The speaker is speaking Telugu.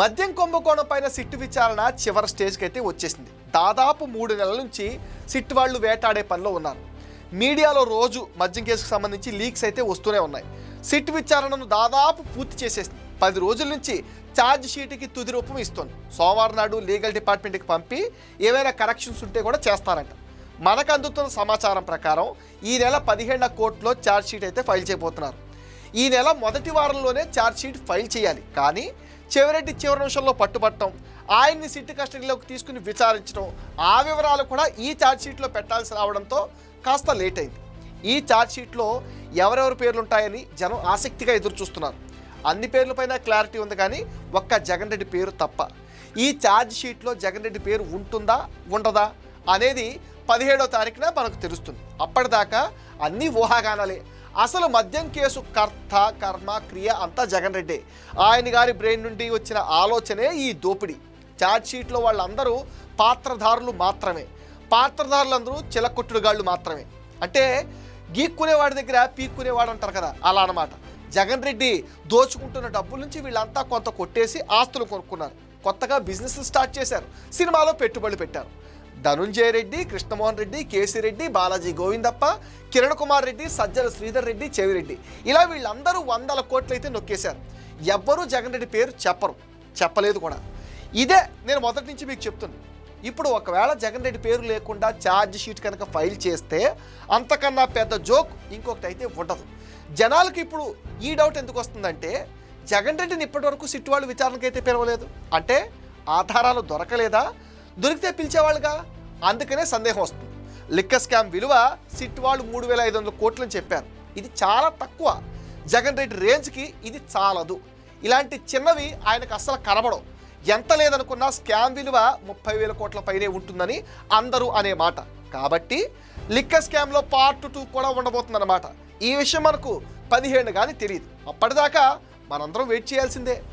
మద్యం కుంభకోణం పైన సిట్టు విచారణ చివరి స్టేజ్కి అయితే వచ్చేసింది. దాదాపు మూడు నెలల నుంచి సిట్టు వాళ్ళు వేటాడే పనిలో ఉన్నారు. మీడియాలో రోజు మద్యం కేసుకు సంబంధించి లీక్స్ అయితే వస్తూనే ఉన్నాయి. సిట్ విచారణను దాదాపు పూర్తి చేసేసింది. పది రోజుల నుంచి ఛార్జ్ షీట్కి తుది రూపం ఇస్తుంది. సోమవారం నాడు లీగల్ డిపార్ట్మెంట్కి పంపి ఏవైనా కరెక్షన్స్ ఉంటే కూడా చేస్తారంట. మనకు అందుతున్న సమాచారం ప్రకారం ఈ నెల పదిహేళ్ళ కోర్టులో ఛార్జ్ షీట్ అయితే ఫైల్ చేయబోతున్నారు. ఈ నెల మొదటి వారంలోనే ఛార్జ్షీట్ ఫైల్ చేయాలి. కానీ చివరెడ్డి చివరి నిమిషంలో పట్టుబట్టడం ఆయన్ని సిట్టు కస్టడీలోకి తీసుకుని విచారించడం ఆ వివరాలు కూడా ఈ ఛార్జ్షీట్లో పెట్టాల్సి రావడంతో కాస్త లేట్ అయింది. ఈ ఛార్జ్షీట్లో ఎవరెవరి పేర్లు ఉంటాయని జనం ఆసక్తిగా ఎదురు చూస్తున్నారు అన్ని పేర్లపైన క్లారిటీ ఉంది కానీ ఒక్క జగన్ రెడ్డి పేరు తప్ప. ఈ ఛార్జ్ షీట్లో జగన్ రెడ్డి పేరు ఉంటుందా ఉండదా అనేది పదిహేడో తారీఖున మనకు తెలుస్తుంది. అప్పటిదాకా అన్నీ ఊహాగానాలే. అసలు మద్యం కేసు కర్త కర్మ క్రియ అంతా జగన్ రెడ్డి. ఆయన గారి బ్రెయిన్ నుండి వచ్చిన ఆలోచనే ఈ దోపిడీ. ఛార్జ్షీట్లో వాళ్ళందరూ పాత్రధారులు మాత్రమే. పాత్రధారులందరూ చిలకొట్టుడుగాళ్ళు మాత్రమే. అంటే గీక్కునేవాడి దగ్గర పీక్కునేవాడు అంటారు కదా అలా అన్నమాట. జగన్ రెడ్డి దోచుకుంటున్న డబ్బుల నుంచి వీళ్ళంతా కొంత కొట్టేసి ఆస్తులు కొనుక్కున్నారు. కొత్తగా బిజినెస్ స్టార్ట్ చేశారు. సినిమాలో పెట్టుబడులు పెట్టారు. ధనుంజయ రెడ్డి కృష్ణమోహన్ రెడ్డి కేసీ రెడ్డి బాలాజీ గోవిందప్ప కిరణ్ కుమార్ రెడ్డి సజ్జల శ్రీధర్ రెడ్డి చెవిరెడ్డి ఇలా వీళ్ళందరూ వందల కోట్లు అయితే నొక్కేశారు. ఎవ్వరూ జగన్ రెడ్డి పేరు చెప్పరు. చెప్పలేదు కూడా. ఇదే నేను మొదటి నుంచి మీకు చెప్తున్నాను ఇప్పుడు ఒకవేళ జగన్ రెడ్డి పేరు లేకుండా ఛార్జ్ షీట్ కనుక ఫైల్ చేస్తే అంతకన్నా పెద్ద జోక్ ఇంకొకటి అయితే ఉండదు. జనాలకు ఇప్పుడు ఈ డౌట్ ఎందుకు వస్తుందంటే జగన్ రెడ్డిని ఇప్పటివరకు సిట్టు వాళ్ళు విచారణకు అయితే పిలవలేదు. అంటే ఆధారాలు దొరకలేదా? దొరికితే పిలిచేవాళ్ళుగా? అందుకనే సందేహం వస్తుంది. లిక్క స్కామ్ విలువ సిట్ వాళ్ళు మూడు వేల ఐదు వందల కోట్లని చెప్పారు. ఇది చాలా తక్కువ. జగన్ రెడ్డి రేంజ్కి ఇది చాలదు. ఇలాంటి చిన్నవి ఆయనకు అస్సలు కనబడవు. ఎంత లేదనుకున్నా స్కామ్ విలువ ముప్పై వేల కోట్ల పైనే ఉంటుందని అందరూ అనే మాట. కాబట్టి లిక్క స్కామ్లో పార్ట్ టూ కూడా ఉండబోతుందన్నమాట. ఈ విషయం మనకు పదిహేను కానీ తెలియదు అప్పటిదాకా మనందరం వెయిట్ చేయాల్సిందే.